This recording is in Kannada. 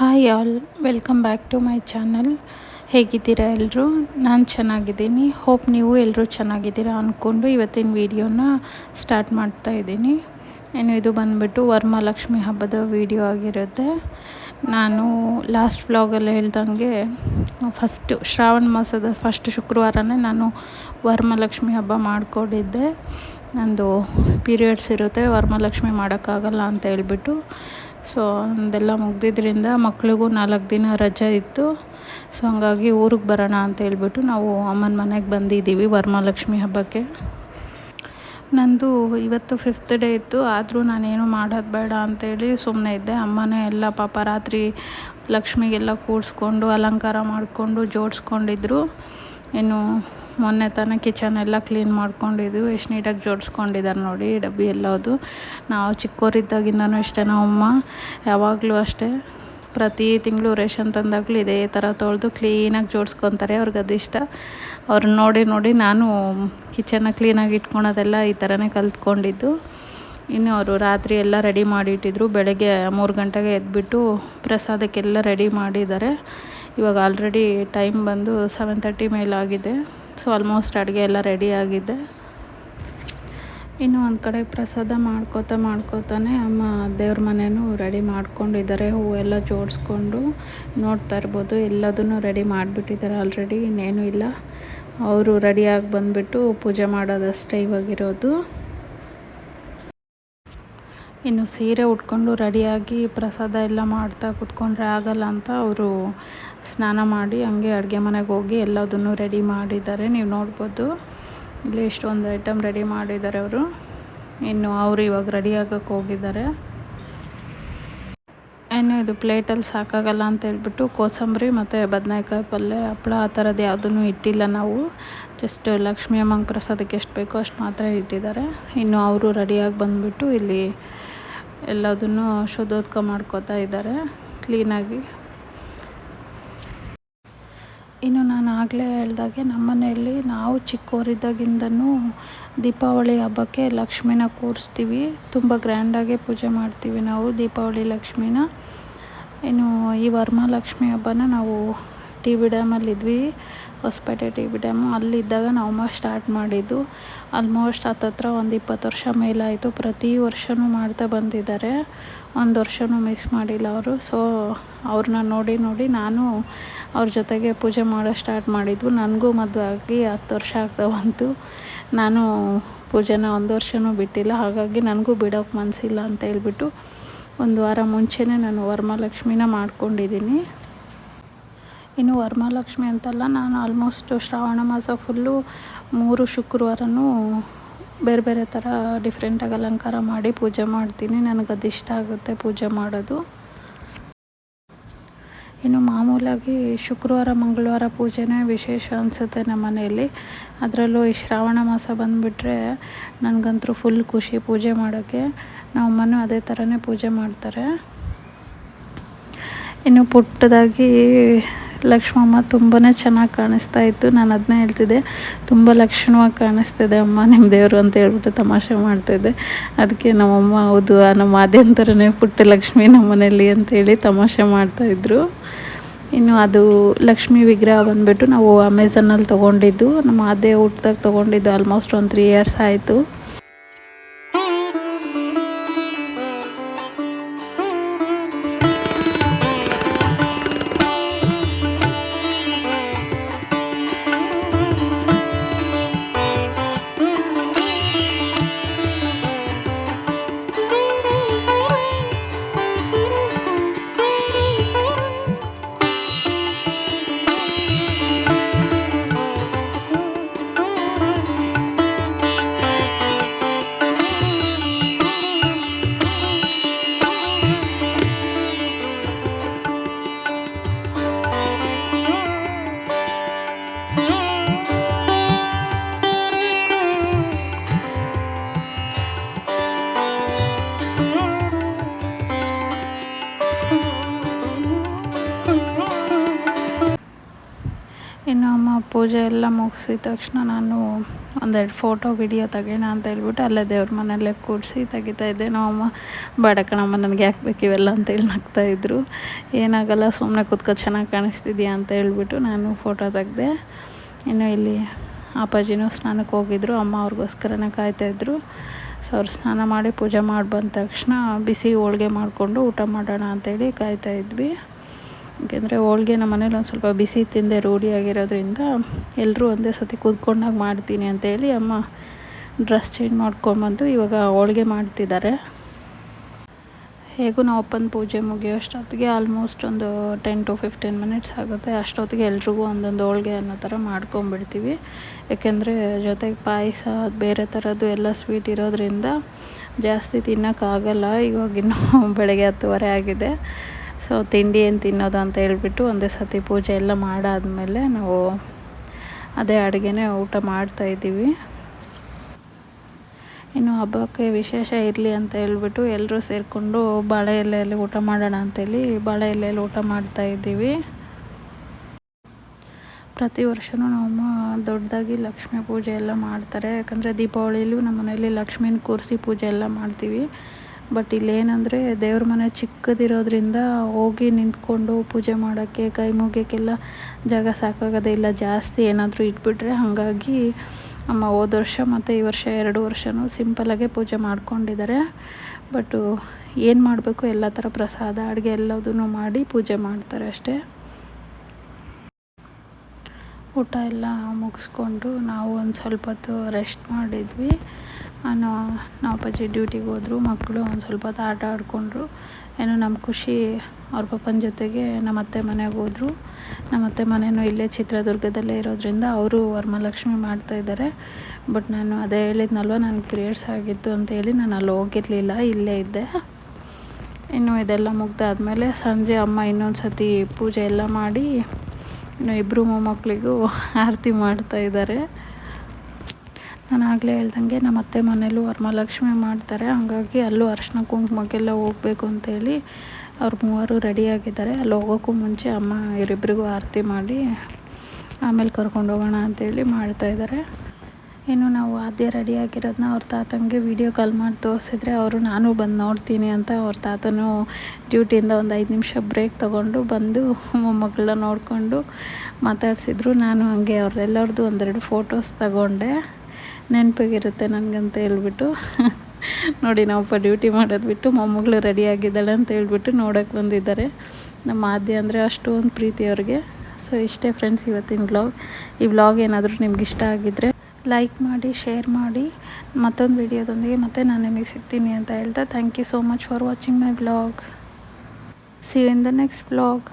Hi all welcome back to my channel ಹೇಗಿದ್ದೀರಾ ಎಲ್ಲರೂ ನಾನು ಚೆನ್ನಾಗಿದ್ದೀನಿ. ಹೋಪ್ ನೀವು ಎಲ್ಲರೂ ಚೆನ್ನಾಗಿದ್ದೀರಾ ಅಂದ್ಕೊಂಡು ಇವತ್ತಿನ ವೀಡಿಯೋನ ಸ್ಟಾರ್ಟ್ ಮಾಡ್ತಾ ಇದ್ದೀನಿ. ಏನು ಇದು ಬಂದುಬಿಟ್ಟು ವರಮಹಾಲಕ್ಷ್ಮಿ ಹಬ್ಬದ ವೀಡಿಯೋ ಆಗಿರುತ್ತೆ. ನಾನು ಲಾಸ್ಟ್ ವ್ಲಾಗಲ್ಲಿ ಹೇಳ್ದಂಗೆ ಫಸ್ಟು ಶ್ರಾವಣ ಮಾಸದ ಫಸ್ಟ್ ಶುಕ್ರವಾರನೇ ನಾನು ವರಮಹಾಲಕ್ಷ್ಮಿ ಹಬ್ಬ ಮಾಡಿಕೊಂಡಿದ್ದೆ. ನಂದು ಪೀರಿಯಡ್ಸ್ ಇರುತ್ತೆ ವರಮಹಾಲಕ್ಷ್ಮಿ ಮಾಡೋಕ್ಕಾಗಲ್ಲ ಅಂತ ಹೇಳ್ಬಿಟ್ಟು. ಸೊ ಅದೆಲ್ಲ ಮುಗ್ದಿದ್ದರಿಂದ ಮಕ್ಳಿಗೂ ನಾಲ್ಕು ದಿನ ರಜೆ ಇತ್ತು. ಸೊ ಹಂಗಾಗಿ ಊರಿಗೆ ಬರೋಣ ಅಂತ ಹೇಳ್ಬಿಟ್ಟು ನಾವು ಅಮ್ಮನ ಮನೆಗೆ ಬಂದಿದ್ದೀವಿ ವರಮಹಾಲಕ್ಷ್ಮಿ ಹಬ್ಬಕ್ಕೆ. ನಂದು ಇವತ್ತು ಫಿಫ್ತ್ ಡೇ ಇತ್ತು. ಆದರೂ ನಾನೇನು ಮಾಡೋದು ಬೇಡ ಅಂತೇಳಿ ಸುಮ್ಮನೆ ಇದ್ದೆ. ಅಮ್ಮನೇ ಎಲ್ಲ ಪಾಪ ರಾತ್ರಿ ಲಕ್ಷ್ಮಿಗೆಲ್ಲ ಕೂಡಿಸ್ಕೊಂಡು ಅಲಂಕಾರ ಮಾಡಿಕೊಂಡು ಜೋಡಿಸ್ಕೊಂಡಿದ್ರು. ಇನ್ನು ಮೊನ್ನೆ ತಾನೇ ಕಿಚನ್ ಎಲ್ಲ ಕ್ಲೀನ್ ಮಾಡ್ಕೊಂಡಿದ್ವಿ. ಎಷ್ಟು ನೀಟಾಗಿ ಜೋಡಿಸ್ಕೊಂಡಿದ್ದಾರೆ ನೋಡಿ ಡಬ್ಬಿ ಎಲ್ಲದು. ನಾವು ಚಿಕ್ಕವರಿದ್ದಾಗಿಂದನೂ ಅಷ್ಟೇ ನಮ್ಮಮ್ಮ ಯಾವಾಗಲೂ ಅಷ್ಟೇ. ಪ್ರತಿ ತಿಂಗಳು ರೇಷನ್ ತಂದಾಗಲೂ ಇದೇ ಥರ ತೊಳೆದು ಕ್ಲೀನಾಗಿ ಜೋಡಿಸ್ಕೊತಾರೆ. ಅವ್ರಿಗೆ ಅದು ಇಷ್ಟ. ಅವ್ರನ್ನ ನೋಡಿ ನೋಡಿ ನಾನು ಕಿಚನ್ನ ಕ್ಲೀನಾಗಿ ಇಟ್ಕೊಳೋದೆಲ್ಲ ಈ ಥರನೇ ಕಲ್ತ್ಕೊಂಡಿದ್ದು. ಇನ್ನು ಅವರು ರಾತ್ರಿ ಎಲ್ಲ ರೆಡಿ ಮಾಡಿಟ್ಟಿದ್ರು. ಬೆಳಗ್ಗೆ ಮೂರು ಗಂಟೆಗೆ ಎದ್ಬಿಟ್ಟು ಪ್ರಸಾದಕ್ಕೆಲ್ಲ ರೆಡಿ ಮಾಡಿದ್ದಾರೆ. ಇವಾಗ ಆಲ್ರೆಡಿ ಟೈಮ್ ಬಂದು ಸೆವೆನ್ ತರ್ಟಿ ಮೇಲಾಗಿದೆ ಸೊ ಆಲ್ಮೋಸ್ಟ್ ಅಡುಗೆ ಎಲ್ಲ ರೆಡಿ ಆಗಿದೆ. ಇನ್ನು ಒಂದು ಕಡೆ ಪ್ರಸಾದ ಮಾಡ್ಕೋತಾ ಮಾಡ್ಕೋತಾನೆ ಅಮ್ಮ ದೇವ್ರ ಮನೆಯೂ ರೆಡಿ ಮಾಡ್ಕೊಂಡಿದ್ದಾರೆ, ಹೂವೆಲ್ಲ ಜೋಡಿಸ್ಕೊಂಡು ನೋಡ್ತಾ ಇರ್ಬೋದು, ಎಲ್ಲದನ್ನು ರೆಡಿ ಮಾಡಿಬಿಟ್ಟಿದ್ದಾರೆ ಆಲ್ರೆಡಿ ಇನ್ನೇನು ಇಲ್ಲ. ಅವರು ರೆಡಿಯಾಗಿ ಬಂದುಬಿಟ್ಟು ಪೂಜೆ ಮಾಡೋದಷ್ಟೇ ಇವಾಗಿರೋದು. ಇನ್ನು ಸೀರೆ ಉಟ್ಕೊಂಡು ರೆಡಿಯಾಗಿ ಪ್ರಸಾದ ಎಲ್ಲ ಮಾಡ್ತಾ ಕೂತ್ಕೊಂಡ್ರೆ ಆಗಲ್ಲ ಅಂತ ಅವರು ಸ್ನಾನ ಮಾಡಿ ಹಂಗೆ ಅಡುಗೆ ಮನೆಗೆ ಹೋಗಿ ಎಲ್ಲದನ್ನು ರೆಡಿ ಮಾಡಿದ್ದಾರೆ. ನೀವು ನೋಡ್ಬೋದು, ಇಲ್ಲಿ ಇಷ್ಟೊಂದು ಐಟಮ್ ರೆಡಿ ಮಾಡಿದ್ದಾರೆ ಅವರು. ಇನ್ನು ಅವರು ಇವಾಗ ರೆಡಿ ಆಗೋಕ್ಕೆ ಹೋಗಿದ್ದಾರೆ. ಏನು ಇದು ಪ್ಲೇಟಲ್ಲಿ ಸಾಕಾಗಲ್ಲ ಅಂತ ಹೇಳ್ಬಿಟ್ಟು ಕೋಸಂಬರಿ ಮತ್ತು ಬದನೆಕಾಯಿ ಪಲ್ಯ, ಹಪ್ಪಳ, ಆ ಥರದ್ದು ಯಾವುದೂ ಇಟ್ಟಿಲ್ಲ ನಾವು. ಜಸ್ಟ್ ಲಕ್ಷ್ಮೀ ಅಮ್ಮಂಗೆ ಪ್ರಸಾದಕ್ಕೆ ಎಷ್ಟು ಬೇಕೋ ಅಷ್ಟು ಮಾತ್ರ ಇಟ್ಟಿದ್ದಾರೆ. ಇನ್ನು ಅವರು ರೆಡಿಯಾಗಿ ಬಂದುಬಿಟ್ಟು ಇಲ್ಲಿ ಎಲ್ಲದನ್ನು ಶುದ್ಧೋದ್ಕ ಮಾಡ್ಕೋತಾ ಇದ್ದಾರೆ, ಕ್ಲೀನಾಗಿ. ಇನ್ನು ನಾನು ಆಗಲೇ ಹೇಳ್ದಾಗೆ ನಮ್ಮ ಮನೆಯಲ್ಲಿ ನಾವು ಚಿಕ್ಕವರಿದ್ದಾಗಿಂದನೂ ದೀಪಾವಳಿ ಹಬ್ಬಕ್ಕೆ ಲಕ್ಷ್ಮಿನ ಕೂರಿಸ್ತೀವಿ. ತುಂಬ ಗ್ರ್ಯಾಂಡಾಗೆ ಪೂಜೆ ಮಾಡ್ತೀವಿ ನಾವು ದೀಪಾವಳಿ ಲಕ್ಷ್ಮಿನ. ಇನ್ನು ಈ ವರ್ಮಾಲಕ್ಷ್ಮಿ ಹಬ್ಬನ ನಾವು ಟಿ ಬಿ ಡ್ಯಾಮಲ್ಲಿದ್ವಿ, ಹೊಸಪೇಟೆ ಟಿ ಬಿ ಡ್ಯಾಮು. ಅಲ್ಲಿದ್ದಾಗ ನಾವು ಸ್ಟಾರ್ಟ್ ಮಾಡಿದ್ದು. ಆಲ್ಮೋಸ್ಟ್ ಹತ್ತತ್ರ ಒಂದು ಇಪ್ಪತ್ತು ವರ್ಷ ಮೇಲಾಯಿತು. ಪ್ರತಿ ವರ್ಷವೂ ಮಾಡ್ತಾ ಬಂದಿದ್ದಾರೆ. ಒಂದು ವರ್ಷವೂ ಮಿಸ್ ಮಾಡಿಲ್ಲ ಅವರು. ಸೊ ಅವ್ರನ್ನ ನೋಡಿ ನೋಡಿ ನಾನು ಅವ್ರ ಜೊತೆಗೆ ಪೂಜೆ ಮಾಡೋ ಸ್ಟಾರ್ಟ್ ಮಾಡಿದ್ವು ನನಗೂ ಮದುವೆ ಆಗಿ ಹತ್ತು ವರ್ಷ ಆಗ್ತಾ ಬಂತು. ನಾನು ಪೂಜೆನ ಒಂದು ವರ್ಷವೂ ಬಿಟ್ಟಿಲ್ಲ. ಹಾಗಾಗಿ ನನಗೂ ಬಿಡೋಕ್ಕೆ ಮನಸ್ಸಿಲ್ಲ ಅಂತ ಹೇಳ್ಬಿಟ್ಟು ಒಂದು ವಾರ ಮುಂಚೆನೇ ನಾನು ವರಮಹಾಲಕ್ಷ್ಮಿನ ಮಾಡ್ಕೊಂಡಿದ್ದೀನಿ. ಇನ್ನು ವರಮಹಾಲಕ್ಷ್ಮಿ ಅಂತಲ್ಲ, ನಾನು ಆಲ್ಮೋಸ್ಟ್ ಶ್ರಾವಣ ಮಾಸ ಫುಲ್ಲು ಮೂರು ಶುಕ್ರವಾರನೂ ಬೇರೆ ಬೇರೆ ಥರ ಡಿಫ್ರೆಂಟಾಗಿ ಅಲಂಕಾರ ಮಾಡಿ ಪೂಜೆ ಮಾಡ್ತೀನಿ. ನನಗೆ ಅದು ಇಷ್ಟ ಆಗುತ್ತೆ ಪೂಜೆ ಮಾಡೋದು. ಇನ್ನು ಮಾಮೂಲಾಗಿ ಶುಕ್ರವಾರ, ಮಂಗಳವಾರ ಪೂಜೆನೇ ವಿಶೇಷ ಅನಿಸುತ್ತೆ ನಮ್ಮ ಮನೆಯಲ್ಲಿ. ಅದರಲ್ಲೂ ಈ ಶ್ರಾವಣ ಮಾಸ ಬಂದುಬಿಟ್ರೆ ನನಗಂತೂ ಫುಲ್ ಖುಷಿ ಪೂಜೆ ಮಾಡೋಕ್ಕೆ ನಮ್ಮ ಅಮ್ಮನೂ ಅದೇ ಥರನೇ ಪೂಜೆ ಮಾಡ್ತಾರೆ. ಇನ್ನು ಪುಟ್ಟದಾಗಿ ಲಕ್ಷ್ಮಮ್ಮ ತುಂಬಾ ಚೆನ್ನಾಗಿ ಕಾಣಿಸ್ತಾ ಇತ್ತು. ನಾನು ಅದನ್ನೇ ಹೇಳ್ತಿದ್ದೆ. ತುಂಬ ಲಕ್ಷಣವಾಗಿ ಕಾಣಿಸ್ತಿದೆ ಅಮ್ಮ ನಿಮ್ಮ ದೇವರು ಅಂತ ಹೇಳ್ಬಿಟ್ಟು ತಮಾಷೆ ಮಾಡ್ತಾಯಿದ್ದೆ ಅದಕ್ಕೆ ನಮ್ಮಮ್ಮ ಹೌದು ನಮ್ಮ ಅದೇ ಪುಟ್ಟ ಲಕ್ಷ್ಮಿ ನಮ್ಮ ಮನೇಲಿ ಅಂತೇಳಿ ತಮಾಷೆ ಮಾಡ್ತಾಯಿದ್ರು ಇನ್ನು ಅದು ಲಕ್ಷ್ಮಿ ವಿಗ್ರಹ ಬಂದುಬಿಟ್ಟು ನಾವು ಅಮೆಝಾನಲ್ಲಿ ತೊಗೊಂಡಿದ್ದು. ನಮ್ಮ ಅದೇ ಊಟದಾಗ ತೊಗೊಂಡಿದ್ದು ಆಲ್ಮೋಸ್ಟ್ ಒಂದು ತ್ರೀ ಇಯರ್ಸ್ ಆಯಿತು. ಪೂಜೆ ಎಲ್ಲ ಮುಗಿಸಿದ ತಕ್ಷಣ ನಾನು ಒಂದೆರಡು ಫೋಟೋ ವಿಡಿಯೋ ತೆಗೋಣ ಅಂತ ಹೇಳ್ಬಿಟ್ಟು ಅಲ್ಲೇ ದೇವ್ರ ಮನೆಯಲ್ಲೇ ಕೂಡಿಸಿ ತೆಗಿತಾ ಇದ್ದೆ. ನಮ್ಮಮ್ಮ ಬೇಡ ಕಣಮ್ಮ, ನನಗೆ ಯಾಕೆ ಬೇಕು ಇವೆಲ್ಲ ಅಂತೇಳಿ ನಗ್ತಾಯಿದ್ರು ಏನಾಗಲ್ಲ ಸುಮ್ಮನೆ ಕೂತ್ಕೊ, ಚೆನ್ನಾಗಿ ಕಾಣಿಸ್ತಿದ್ಯಾ ಅಂತ ಹೇಳ್ಬಿಟ್ಟು ನಾನು ಫೋಟೋ ತೆಗೆದೆ. ಇನ್ನು ಇಲ್ಲಿ ಅಪ್ಪಾಜಿನೂ ಸ್ನಾನಕ್ಕೆ ಹೋಗಿದ್ರು, ಅಮ್ಮ ಅವ್ರಿಗೋಸ್ಕರನೇ ಕಾಯ್ತಾಯಿದ್ರು ಸೊ ಅವ್ರು ಸ್ನಾನ ಮಾಡಿ ಪೂಜೆ ಮಾಡಿ ಬಂದ ತಕ್ಷಣ ಬಿಸಿ ಹೋಳ್ಗೆ ಮಾಡಿಕೊಂಡು ಊಟ ಮಾಡೋಣ ಅಂತೇಳಿ ಕಾಯ್ತಾ ಇದ್ವಿ. ಯಾಕೆಂದರೆ ಹೋಳ್ಗೆ ನಮ್ಮ ಮನೇಲಿ ಒಂದು ಸ್ವಲ್ಪ ಬಿಸಿ ತಿಂದೆ ರೂಢಿಯಾಗಿರೋದ್ರಿಂದ ಎಲ್ಲರೂ ಒಂದೇ ಸತಿ ಕೂತ್ಕೊಂಡಾಗ ಮಾಡ್ತೀನಿ ಅಂತೇಳಿ ಅಮ್ಮ ಡ್ರೆಸ್ ಚೇಂಜ್ ಮಾಡ್ಕೊಂಬಂದು ಇವಾಗ ಹೋಳ್ಗೆ ಮಾಡ್ತಿದ್ದಾರೆ. ಹೇಗೂ ನಾವು ಅಪ್ಪನ ಪೂಜೆ ಮುಗಿಯೋಷ್ಟೊತ್ತಿಗೆ ಆಲ್ಮೋಸ್ಟ್ ಒಂದು ಟೆನ್ ಟು ಫಿಫ್ಟೀನ್ ಮಿನಿಟ್ಸ್ ಆಗುತ್ತೆ. ಅಷ್ಟೊತ್ತಿಗೆ ಎಲ್ರಿಗೂ ಒಂದೊಂದು ಹೋಳ್ಗೆ ಅನ್ನೋ ಥರ ಮಾಡ್ಕೊಂಬಿಡ್ತೀವಿ. ಯಾಕೆಂದರೆ ಜೊತೆಗೆ ಪಾಯಸ, ಬೇರೆ ಥರದ್ದು ಎಲ್ಲ ಸ್ವೀಟ್ ಇರೋದ್ರಿಂದ ಜಾಸ್ತಿ ತಿನ್ನೋಕ್ಕಾಗಲ್ಲ. ಇವಾಗಿನ್ನೂ ಬೆಳಗ್ಗೆ ಹತ್ತುವರೆ ಆಗಿದೆ. ಸೊ ತಿಂಡಿ ಏನು ತಿನ್ನೋದು ಅಂತ ಹೇಳ್ಬಿಟ್ಟು ಒಂದೇ ಸತಿ ಪೂಜೆ ಎಲ್ಲ ಮಾಡಾದಮೇಲೆ ನಾವು ಅದೇ ಅಡುಗೆನೇ ಊಟ ಮಾಡ್ತಾಯಿದ್ದೀವಿ ಇನ್ನು ಹಬ್ಬಕ್ಕೆ ವಿಶೇಷ ಇರಲಿ ಅಂತ ಹೇಳ್ಬಿಟ್ಟು ಎಲ್ಲರೂ ಸೇರಿಕೊಂಡು ಬಾಳೆ ಎಲೆಯಲ್ಲಿ ಊಟ ಮಾಡೋಣ ಅಂತೇಳಿ ಬಾಳೆ ಎಲೆಯಲ್ಲಿ ಊಟ ಮಾಡ್ತಾಯಿದ್ದೀವಿ ಪ್ರತಿ ವರ್ಷವೂ ನಮ್ಮ ದೊಡ್ಡದಾಗಿ ಲಕ್ಷ್ಮೀ ಪೂಜೆ ಎಲ್ಲ ಮಾಡ್ತಾರೆ. ಯಾಕಂದರೆ ದೀಪಾವಳಿಲೂ ನಮ್ಮ ಮನೇಲಿ ಲಕ್ಷ್ಮೀನ ಕೂರಿಸಿ ಪೂಜೆ ಎಲ್ಲ ಮಾಡ್ತೀವಿ. ಬಟ್ ಇಲ್ಲೇನಂದರೆ ದೇವ್ರ ಮನೆ ಚಿಕ್ಕದಿರೋದ್ರಿಂದ ಹೋಗಿ ನಿಂತ್ಕೊಂಡು ಪೂಜೆ ಮಾಡೋಕ್ಕೆ, ಕೈ ಮುಗಿಯೋಕ್ಕೆಲ್ಲ ಜಾಗ ಸಾಕಾಗೋದೇ ಇಲ್ಲ. ಜಾಸ್ತಿ ಏನಾದರೂ ಇಟ್ಬಿಟ್ರೆ ಹಾಗಾಗಿ ಅಮ್ಮ ಹೋದ ವರ್ಷ ಮತ್ತು ಈ ವರ್ಷ ಎರಡು ವರ್ಷವೂ ಸಿಂಪಲಾಗೆ ಪೂಜೆ ಮಾಡ್ಕೊಂಡಿದ್ದಾರೆ. ಬಟ್ಟು ಏನು ಮಾಡಬೇಕು? ಎಲ್ಲ ಥರ ಪ್ರಸಾದ, ಅಡುಗೆ ಎಲ್ಲದೂ ಮಾಡಿ ಪೂಜೆ ಮಾಡ್ತಾರೆ ಅಷ್ಟೇ. ಊಟ ಎಲ್ಲ ಮುಗಿಸ್ಕೊಂಡು ನಾವು ಒಂದು ಸ್ವಲ್ಪ ಹೊತ್ತು ರೆಸ್ಟ್ ಮಾಡಿದ್ವಿ. ನಮ್ಮ ಅಪ್ಪಾಜಿ ಡ್ಯೂಟಿಗೆ ಹೋದರು, ಮಕ್ಕಳು ಒಂದು ಸ್ವಲ್ಪ ಹೊತ್ತು ಆಟ ಆಡಿಕೊಂಡ್ರು. ಏನೋ ನಮ್ಮ ಖುಷಿ ಅವ್ರ ಪಪ್ಪನ ಜೊತೆಗೆ ನಮ್ಮ ಅತ್ತೆ ಮನೆಗೆ ಹೋದರು. ನಮ್ಮ ಅತ್ತೆ ಮನೆಯೂ ಇಲ್ಲೇ ಚಿತ್ರದುರ್ಗದಲ್ಲೇ ಇರೋದ್ರಿಂದ ಅವರು ವರಮಹಾಲಕ್ಷ್ಮಿ ಮಾಡ್ತಾಯಿದ್ದಾರೆ ಬಟ್ ನಾನು ಅದೇ ಹೇಳಿದ್ನಲ್ವ, ನಾನು ಪಿರಿಯಡ್ಸ್ ಆಗಿತ್ತು ಅಂತೇಳಿ ನಾನು ಅಲ್ಲಿ ಹೋಗಿರಲಿಲ್ಲ, ಇಲ್ಲೇ ಇದ್ದೆ. ಇನ್ನು ಇದೆಲ್ಲ ಮುಗ್ದಾದಮೇಲೆ ಸಂಜೆ ಅಮ್ಮ ಇನ್ನೊಂದು ಸತಿ ಪೂಜೆ ಎಲ್ಲ ಮಾಡಿ, ಇನ್ನು ಇಬ್ಬರು ಮೊಮ್ಮಕ್ಕಳಿಗೂ ಆರತಿ ಮಾಡ್ತಾಯಿದ್ದಾರೆ ನಾನು ಆಗಲೇ ಹೇಳ್ದಂಗೆ ನಮ್ಮ ಅತ್ತೆ ಮನೇಲೂ ವರಮಹಾಲಕ್ಷ್ಮಿ ಮಾಡ್ತಾರೆ. ಹಾಗಾಗಿ ಅಲ್ಲೂ ಅರ್ಶಿನ ಕುಂಕುಮಕ್ಕೆಲ್ಲ ಹೋಗಬೇಕು ಅಂತೇಳಿ ಅವ್ರು ಮೂವರು ರೆಡಿಯಾಗಿದ್ದಾರೆ ಅಲ್ಲಿ ಹೋಗೋಕ್ಕೂ ಮುಂಚೆ ಅಮ್ಮ ಇವರಿಬ್ಬರಿಗೂ ಆರತಿ ಮಾಡಿ ಆಮೇಲೆ ಕರ್ಕೊಂಡು ಹೋಗೋಣ ಅಂತೇಳಿ ಮಾಡ್ತಾಯಿದ್ದಾರೆ ಇನ್ನು ನಾವು ಆದ್ಯ ರೆಡಿಯಾಗಿರೋದನ್ನ ಅವ್ರ ತಾತನಿಗೆ ವೀಡಿಯೋ ಕಾಲ್ ಮಾಡಿ ತೋರಿಸಿದ್ರೆ ಅವರು, ನಾನು ಬಂದು ನೋಡ್ತೀನಿ ಅಂತ ಅವ್ರ ತಾತನೂ ಡ್ಯೂಟಿಯಿಂದ ಒಂದು ಐದು ನಿಮಿಷ ಬ್ರೇಕ್ ತೊಗೊಂಡು ಬಂದು ಮೊಮ್ಮಗಳನ್ನ ನೋಡಿಕೊಂಡು ಮಾತಾಡಿಸಿದ್ರು. ನಾನು ಹಾಗೆ ಅವರೆಲ್ಲರದ್ದು ಒಂದೆರಡು ಫೋಟೋಸ್ ತಗೊಂಡೆ. ನೆನಪಿಗಿರುತ್ತೆ ನನಗಂತ ಹೇಳ್ಬಿಟ್ಟು. ನೋಡಿ ನಾವಪ್ಪ ಡ್ಯೂಟಿ ಮಾಡೋದು ಬಿಟ್ಟು ಮೊಮ್ಮಗಳು ರೆಡಿ ಆಗಿದ್ದಾಳೆ ಅಂತ ಹೇಳ್ಬಿಟ್ಟು ನೋಡೋಕೆ ಬಂದಿದ್ದಾರೆ. ನಮ್ಮ ಆದ್ಯ ಅಂದರೆ ಅಷ್ಟು ಒಂದು ಪ್ರೀತಿ ಅವ್ರಿಗೆ. ಸೊ ಇಷ್ಟೇ ಫ್ರೆಂಡ್ಸ್ ಇವತ್ತಿನ ವ್ಲಾಗ್ ಈ ವ್ಲಾಗ್ ಏನಾದರೂ ನಿಮ್ಗೆ ಇಷ್ಟ ಆಗಿದ್ದರೆ ಲೈಕ್ ಮಾಡಿ ಶೇರ್ ಮಾಡಿ. ಮತ್ತೊಂದು ವಿಡಿಯೋದೊಂದಿಗೆ ಮತ್ತೆ ನಾನು ನಿಮಗೆ ಸಿಗ್ತೀನಿ ಅಂತ ಹೇಳ್ತಾ thank you so much for watching my vlog see in the next vlog